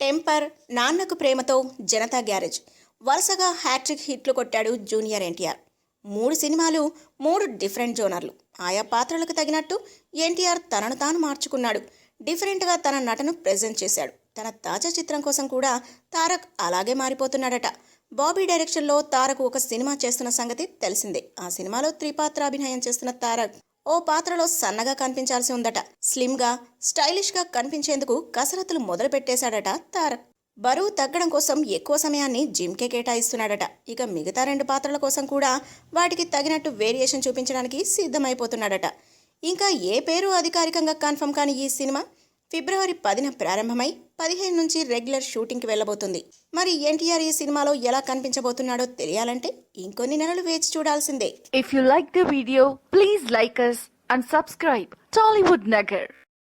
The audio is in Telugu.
Temper Nannaku Prematho Janata garage. వరుసగా హ్యాట్రిక్ హిట్లు కొట్టాడు జూనియర్ ఎన్టీఆర్. మూడు సినిమాలు మూడు డిఫరెంట్ జోనర్లు. ఆయా పాత్రలకు తగినట్టు ఎన్టీఆర్ తనను తాను మార్చుకున్నాడు. డిఫరెంట్గా తన నటను ప్రెజెంట్ చేశాడు. తన తాజా చిత్రం కోసం కూడా తారక్ అలాగే మారిపోతున్నాడట. బాబీ డైరెక్షన్లో తారక్ ఒక సినిమా చేస్తున్న సంగతి తెలిసిందే. ఆ సినిమాలో త్రిపాత్రాభినయం చేస్తున్న తారక్ ఓ పాత్రలో సన్నగా కనిపించాల్సి ఉందట. స్లిమ్గా స్టైలిష్గా కనిపించేందుకు కసరత్తులు మొదలుపెట్టేశాడట తారక్ బరువు తగ్గడం కోసం ఎక్కువ సమయాన్ని జిమ్కే కేటాయిస్తున్నాడట. ఇక మిగతా రెండు పాత్రల కోసం కూడా వాటికి తగినట్టు వేరియేషన్ చూపించడానికి సిద్ధమైపోతున్నాడట. ఇంకా ఏ పేరు అధికారికంగా కన్ఫర్మ్ కాని ఈ సినిమా? ఫిబ్రవరి పదిన ప్రారంభమై పదిహేను నుంచి రెగ్యులర్ షూటింగ్కి వెళ్ళబోతుంది. మరి ఎన్టీఆర్ ఈ సినిమాలో ఎలా కనిపించబోతున్నాడో తెలియాలంటే ఇంకొన్ని నెలలు వేచి చూడాల్సిందే. If you like the video please like us and subscribe Tollywood Nagar